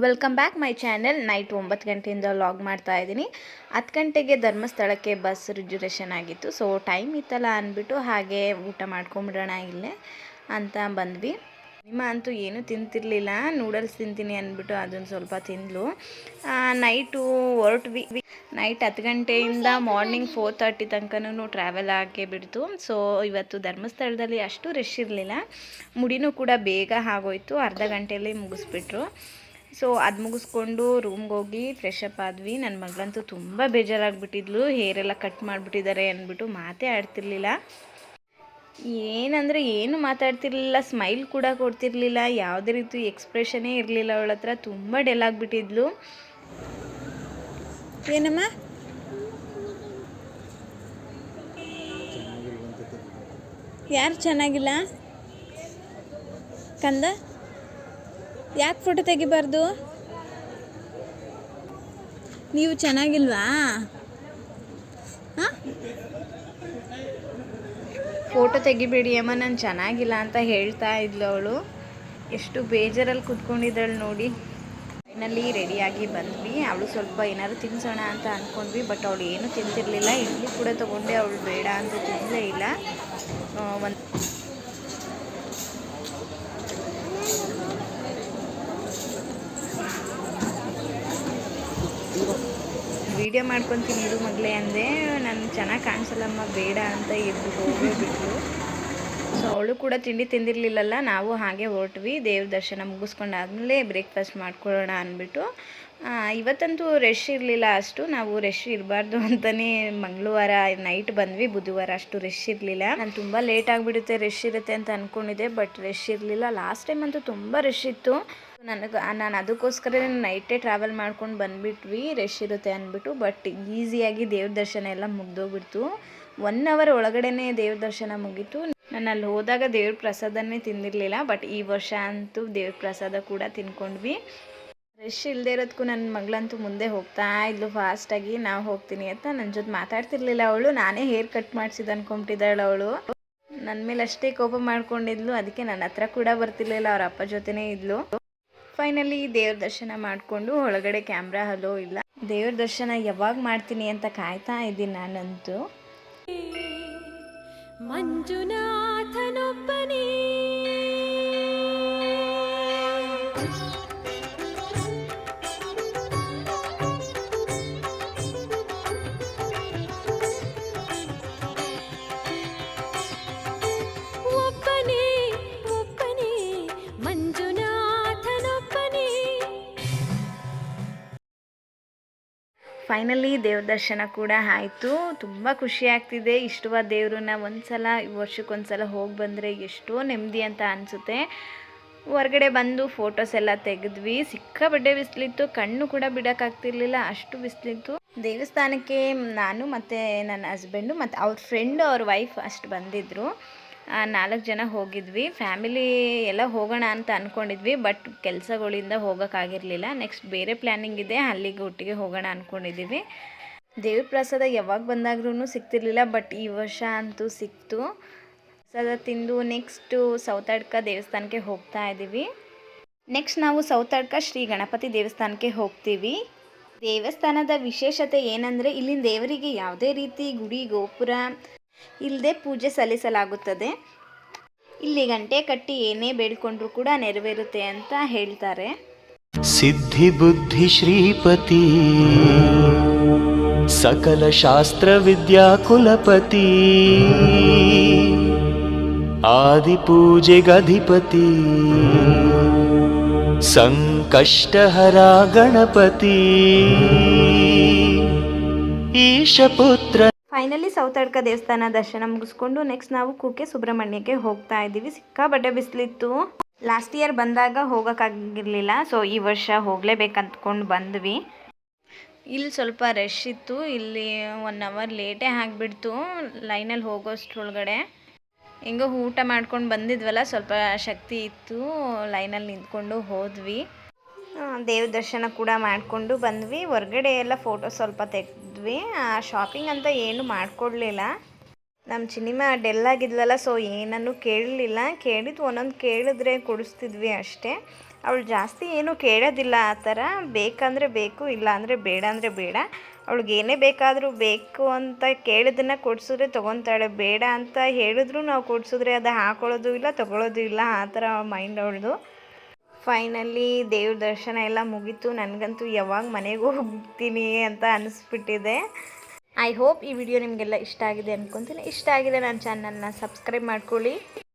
Welcome back my channel night ಒಂಬತ್ತು ಗಂಟೆಯಿಂದ log ಮಾಡ್ತಾ ಇದ್ದೀನಿ. ಹತ್ತು ಗಂಟೆಗೆ ಧರ್ಮಸ್ಥಳಕ್ಕೆ ಬಸ್ ರಿಜರ್ವೇಷನ್ ಆಗಿತ್ತು. ಸೊ ಟೈಮ್ ಇತ್ತಲ್ಲ ಅಂದ್ಬಿಟ್ಟು ಹಾಗೆ ಊಟ ಮಾಡ್ಕೊಂಬಿಡೋಣ ಇಲ್ಲೇ ಅಂತ ಬಂದ್ವಿ. ನಿಮ್ಮ ಅಂತೂ ಏನೂ ತಿಂತಿರ್ಲಿಲ್ಲ. ನೂಡಲ್ಸ್ ತಿಂತೀನಿ ಅಂದ್ಬಿಟ್ಟು ಅದನ್ನು ಸ್ವಲ್ಪ ತಿಂದ್ಲು. ನೈಟು ಹೊರಟ್ವಿ ನೈಟ್ ಹತ್ತು ಗಂಟೆಯಿಂದ ಮಾರ್ನಿಂಗ್ ಫೋರ್ ತರ್ಟಿ ತನಕನೂ ಟ್ರಾವೆಲ್ ಆಗೇ ಬಿಡ್ತು. ಸೊ ಇವತ್ತು ಧರ್ಮಸ್ಥಳದಲ್ಲಿ ಅಷ್ಟು ರಶ್ ಇರಲಿಲ್ಲ. ಮುಡಿನೂ ಕೂಡ ಬೇಗ ಆಗೋಯ್ತು. ಅರ್ಧ ಗಂಟೆಯಲ್ಲಿ ಮುಗಿಸ್ಬಿಟ್ರು. ಸೊ ಅದು ಮುಗಿಸ್ಕೊಂಡು ರೂಮ್ಗೆ ಹೋಗಿ ಫ್ರೆಶ್ ಅಪ್ ಆದ್ವಿ. ನನ್ನ ಮಗಳಂತೂ ತುಂಬ ಬೇಜಾರಾಗ್ಬಿಟ್ಟಿದ್ಲು. ಹೇರೆಲ್ಲ ಕಟ್ ಮಾಡಿಬಿಟ್ಟಿದ್ದಾರೆ ಅಂದ್ಬಿಟ್ಟು ಮಾತೇ ಆಡ್ತಿರ್ಲಿಲ್ಲ. ಏನಂದರೆ ಏನು ಮಾತಾಡ್ತಿರ್ಲಿಲ್ಲ ಸ್ಮೈಲ್ ಕೂಡ ಕೊಡ್ತಿರ್ಲಿಲ್ಲ, ಯಾವುದೇ ರೀತಿ ಎಕ್ಸ್ಪ್ರೆಷನೇ ಇರಲಿಲ್ಲ ಅವಳ ಹತ್ರ. ತುಂಬ ಡೆಲ್ ಆಗಿಬಿಟ್ಟಿದ್ಲು. ಏನಮ್ಮ? ಯಾರು ಚೆನ್ನಾಗಿಲ್ಲ? ಕಂದ? ಯಾಕೆ ಫೋಟೋ ತೆಗಿಬಾರ್ದು? ನೀವು ಚೆನ್ನಾಗಿಲ್ವಾ? ಫೋಟೋ ತೆಗಿಬೇಡಿ ಅಮ್ಮ, ನಾನು ಚೆನ್ನಾಗಿಲ್ಲ ಅಂತ ಹೇಳ್ತಾ ಇದ್ಲು ಅವಳು. ಎಷ್ಟು ಬೇಜಾರಲ್ಲಿ ಕುತ್ಕೊಂಡಿದ್ದಾಳು ನೋಡಿ. ಫೈನಲ್ಲಿ ರೆಡಿಯಾಗಿ ಬಂದ್ವಿ. ಅವಳು ಸ್ವಲ್ಪ ಏನಾದ್ರು ತಿನ್ಸೋಣ ಅಂತ ಅಂದ್ಕೊಂಡ್ವಿ ಬಟ್ ಅವಳು ಏನೂ ತಿಂತಿರಲಿಲ್ಲ. ಇಡ್ಲಿ ಕೂಡ ತೊಗೊಂಡೆ, ಅವಳು ಬೇಡ ಅಂತ ತಿನ್ನಲೇ ಇಲ್ಲ. ಒಂದು ವಿಡಿಯೋ ಮಾಡ್ಕೊತೀನಿ ಇರು ಮಗಳೇ ಅಂದೆ. ನಾನು ಚೆನ್ನಾಗಿ ಕಾಣಿಸಲ್ಲಮ್ಮ ಬೇಡ ಅಂತ ಎದ್ದು ಹೋಗೇ ಸೊ ಅವಳು ಕೂಡ ತಿಂಡಿ ತಿಂದಿರಲಿಲ್ಲಲ್ಲ, ನಾವು ಹಾಗೆ ಹೊರಟ್ವಿ. ದೇವ್ರ ದರ್ಶನ ಮುಗಿಸ್ಕೊಂಡಾದ್ಮೇಲೆ ಬ್ರೇಕ್ಫಾಸ್ಟ್ ಮಾಡ್ಕೊಳ್ಳೋಣ ಅಂದ್ಬಿಟ್ಟು ಇವತ್ತಂತೂ ರಶ್ ಇರಲಿಲ್ಲ ಅಷ್ಟು. ನಾವು ರಶ್ ಇರಬಾರ್ದು ಅಂತಲೇ ಮಂಗಳವಾರ ನೈಟ್ ಬಂದ್ವಿ. ಬುಧವಾರ ಅಷ್ಟು ರಶ್ ಇರಲಿಲ್ಲ. ನಾನು ತುಂಬ ಲೇಟ್ ಆಗಿಬಿಡುತ್ತೆ ರಶ್ ಇರುತ್ತೆ ಅಂತ ಅಂದ್ಕೊಂಡಿದ್ದೆ ಬಟ್ ರಶ್ ಇರಲಿಲ್ಲ. ಲಾಸ್ಟ್ ಟೈಮ್ ಅಂತೂ ತುಂಬ ರಶ್ ಇತ್ತು. ನನಗೆ, ನಾನು ಅದಕ್ಕೋಸ್ಕರ ನೈಟೇ ಟ್ರಾವೆಲ್ ಮಾಡ್ಕೊಂಡು ಬಂದುಬಿಟ್ವಿ. ರಶ್ ಇರುತ್ತೆ ಅಂದ್ಬಿಟ್ಟು ಬಟ್ ಈಸಿಯಾಗಿ ದೇವ್ರ ದರ್ಶನ ಎಲ್ಲ ಮುಗ್ದೋಗ್ಬಿಡ್ತು. ಒನ್ ಅವರ್ ಒಳಗಡೆನೇ ದೇವ್ರ ದರ್ಶನ ಮುಗೀತು. ನಾನು ಅಲ್ಲಿ ಹೋದಾಗ ದೇವ್ರ ಪ್ರಸಾದನೇ ತಿಂದಿರಲಿಲ್ಲ ಬಟ್ ಈ ವರ್ಷ ಅಂತೂ ದೇವ್ರ ಪ್ರಸಾದ ಕೂಡ ತಿನ್ಕೊಂಡ್ವಿ. ರಶ್ ಇಲ್ಲದೆ ಇರೋದಕ್ಕೂ ನನ್ನ ಮಗಳಂತೂ ಮುಂದೆ ಹೋಗ್ತಾ ಇದ್ಲು ಫಾಸ್ಟಾಗಿ ನಾವು ಹೋಗ್ತೀನಿ ಅಂತ ನನ್ನ ಜೊತೆ ಮಾತಾಡ್ತಿರ್ಲಿಲ್ಲ ಅವಳು, ನಾನೇ ಹೇರ್ ಕಟ್ ಮಾಡಿಸಿದ ಅನ್ಕೊಂಬಿಟ್ಟಿದ್ದಾಳು ಅವಳು. ನನ್ನ ಮೇಲೆ ಅಷ್ಟೇ ಕೋಪ ಮಾಡ್ಕೊಂಡಿದ್ಲು, ಅದಕ್ಕೆ ನನ್ನ ಹತ್ರ ಕೂಡ ಬರ್ತಿರ್ಲಿಲ್ಲ, ಅವ್ರ ಅಪ್ಪ ಜೊತೆನೇ ಇದ್ಲು. ಫೈನಲಿ ದೇವ್ರ ದರ್ಶನ ಮಾಡಿಕೊಂಡು ಒಳಗಡೆ ಕ್ಯಾಮ್ರಾ ಹಲೋ ಇಲ್ಲ. ದೇವ್ರ ದರ್ಶನ ಯಾವಾಗ ಮಾಡ್ತೀನಿ ಅಂತ ಕಾಯ್ತಾ ಇದ್ದೀನಿ ನಾನಂತೂ. മഞ്ജുനാഥനൊപ്പനേ. ಫೈನಲಿ ದೇವ್ರ ದರ್ಶನ ಕೂಡ ಆಯಿತು. ತುಂಬ ಖುಷಿ ಆಗ್ತಿದೆ. ಇಷ್ಟವಾದ ದೇವ್ರನ್ನ ಒಂದ್ಸಲ ವರ್ಷಕ್ಕೊಂದ್ಸಲ ಹೋಗಿ ಬಂದರೆ ಎಷ್ಟೋ ನೆಮ್ಮದಿ ಅಂತ ಅನಿಸುತ್ತೆ. ಹೊರಗಡೆ ಬಂದು ಫೋಟೋಸ್ ಎಲ್ಲ ತೆಗೆದ್ವಿ. ಸಿಕ್ಕಾಪಟ್ಟೆ ಬಿಸಿಲಿತ್ತು. ಕಣ್ಣು ಕೂಡ ಬಿಡೋಕ್ಕಾಗ್ತಿರ್ಲಿಲ್ಲ. ಅಷ್ಟು ಬಿಸಿಲಿತ್ತು. ದೇವಸ್ಥಾನಕ್ಕೆ ನಾನು ಮತ್ತು ನನ್ನ ಹಸ್ಬೆಂಡು ಮತ್ತು ಅವ್ರ ಫ್ರೆಂಡು ಅವ್ರ ವೈಫ್ ಅಷ್ಟು ಬಂದಿದ್ದರು ನಾಲ್ಕು ಜನ ಹೋಗಿದ್ವಿ. ಫ್ಯಾಮಿಲಿ ಎಲ್ಲ ಹೋಗೋಣ ಅಂತ ಅಂದ್ಕೊಂಡಿದ್ವಿ ಬಟ್ ಕೆಲಸಗಳಿಂದ ಹೋಗೋಕ್ಕಾಗಿರಲಿಲ್ಲ. ನೆಕ್ಸ್ಟ್ ಬೇರೆ ಪ್ಲ್ಯಾನಿಂಗ್ ಇದೆ, ಅಲ್ಲಿಗೆ ಒಟ್ಟಿಗೆ ಹೋಗೋಣ ಅಂದ್ಕೊಂಡಿದ್ದೀವಿ ದೇವ್ರ ಪ್ರಸಾದ ಯಾವಾಗ ಬಂದಾಗ್ರೂ ಸಿಗ್ತಿರ್ಲಿಲ್ಲ ಬಟ್ ಈ ವರ್ಷ ಅಂತೂ ಸಿಕ್ತು. ಪ್ರಸಾದ ತಿಂದು ನೆಕ್ಸ್ಟು ಸೌತಾಡ್ಕ ದೇವಸ್ಥಾನಕ್ಕೆ ಹೋಗ್ತಾ ಇದ್ದೀವಿ. ನೆಕ್ಸ್ಟ್ ನಾವು ಸೌತಾಡ್ಕ ಶ್ರೀ ಗಣಪತಿ ದೇವಸ್ಥಾನಕ್ಕೆ ಹೋಗ್ತೀವಿ. ದೇವಸ್ಥಾನದ ವಿಶೇಷತೆ ಏನಂದರೆ, ಇಲ್ಲಿನ ದೇವರಿಗೆ ಯಾವುದೇ ರೀತಿ ಗುಡಿ, ಗೋಪುರ ಇಲ್ಲದೆ ಪೂಜೆ ಸಲ್ಲಿಸಲಾಗುತ್ತದೆ. ಇಲ್ಲಿ ಗಂಟೆ ಕಟ್ಟಿ ಏನೇ ಬೇಡ್ಕೊಂಡ್ರೂ ಕೂಡ ನೆರವೇರುತ್ತೆ ಅಂತ ಹೇಳ್ತಾರೆ. ಸಿದ್ಧಿ ಬುದ್ಧಿ ಶ್ರೀಪತಿ, ಸಕಲ ಶಾಸ್ತ್ರ ವಿದ್ಯಾ ಕುಲಪತಿ, ಆದಿ ಪೂಜೆಗಧಿಪತಿ, ಸಂಕಷ್ಟಹರ ಗಣಪತಿ, ಈಶಪುತ್ರ ಫೈನಲಿ ಸೌತಡ್ಕ ದೇವಸ್ಥಾನ ದರ್ಶನ ಮುಗಿಸ್ಕೊಂಡು ನೆಕ್ಸ್ಟ್ ನಾವು ಕುಕ್ಕೆ ಸುಬ್ರಹ್ಮಣ್ಯಕ್ಕೆ ಹೋಗ್ತಾ ಇದ್ದೀವಿ. ಸಿಕ್ಕಾಪಟ್ಟೆ ಬಿಸಿಲಿತ್ತು. ಲಾಸ್ಟ್ ಇಯರ್ ಬಂದಾಗ ಹೋಗೋಕ್ಕಾಗಿರಲಿಲ್ಲ. ಸೊ ಈ ವರ್ಷ ಹೋಗಲೇಬೇಕಂತ್ಕೊಂಡು ಬಂದ್ವಿ. ಇಲ್ಲಿ ಸ್ವಲ್ಪ ರಶ್ ಇತ್ತು. ಇಲ್ಲಿ ಒನ್ ಅವರ್ ಲೇಟೇ ಆಗಿಬಿಡ್ತು. ಲೈನಲ್ಲಿ ಹೋಗೋಷ್ಟ್ರೊಳಗಡೆ ಹೆಂಗೋ ಊಟ ಮಾಡ್ಕೊಂಡು ಬಂದಿದ್ವಲ್ಲ, ಸ್ವಲ್ಪ ಶಕ್ತಿ ಇತ್ತು. ಲೈನಲ್ಲಿ ನಿಂತ್ಕೊಂಡು ಹೋದ್ವಿ. ದೇವ್ರ ದರ್ಶನ ಕೂಡ ಮಾಡಿಕೊಂಡು ಬಂದ್ವಿ. ಹೊರಗಡೆ ಎಲ್ಲ ಫೋಟೋ ಸ್ವಲ್ಪ ತೆಗೆದ್ವಿ. ಶಾಪಿಂಗ್ ಅಂತ ಏನು ಮಾಡಿಕೊಡ್ಲಿಲ್ಲ. ನಮ್ಮ ಸಿನಿಮಾ ಡೆಲ್ ಆಗಿದ್ಲಲ್ಲ ಸೊ ಏನನ್ನು ಕೇಳಲಿಲ್ಲ. ಕೇಳಿದ್ದು ಒಂದೊಂದು ಕೇಳಿದ್ರೆ ಕೊಡಿಸ್ತಿದ್ವಿ ಅಷ್ಟೇ. ಅವಳು ಜಾಸ್ತಿ ಏನು ಕೇಳೋದಿಲ್ಲ ಆ ಥರ. ಬೇಕಂದರೆ ಬೇಕು ಇಲ್ಲ ಅಂದರೆ ಬೇಡ ಅಂದರೆ ಬೇಡ. ಅವಳಿಗೆ ಏನೇ ಬೇಕಾದರೂ ಬೇಕು ಅಂತ ಕೇಳಿದ್ದನ್ನು ಕೊಡಿಸಿದ್ರೆ ತೊಗೊತಾಳೆ. ಬೇಡ ಅಂತ ಹೇಳಿದ್ರು ನಾವು ಕೊಡಿಸಿದ್ರೆ ಅದು ಹಾಕೊಳ್ಳೋದು ಇಲ್ಲ, ತೊಗೊಳ್ಳೋದು ಇಲ್ಲ ಆ ಥರ ಮೈಂಡ್ ಅವಳದು. ಫೈನಲಿ ದೇವ್ರ ದರ್ಶನ ಎಲ್ಲ ಮುಗೀತು. ನನಗಂತೂ ಯಾವಾಗ ಮನೆಗೆ ಹೋಗ್ತೀನಿ ಅಂತ ಅನಿಸ್ಬಿಟ್ಟಿದೆ. ಐ ಹೋಪ್ ಈ ವಿಡಿಯೋ ನಿಮಗೆಲ್ಲ ಇಷ್ಟ ಆಗಿದೆ ಅಂದ್ಕೊತೀನಿ ಇಷ್ಟ ಆಗಿದೆ ನನ್ನ ಚಾನಲ್ನ ಸಬ್ಸ್ಕ್ರೈಬ್ ಮಾಡ್ಕೊಳ್ಳಿ.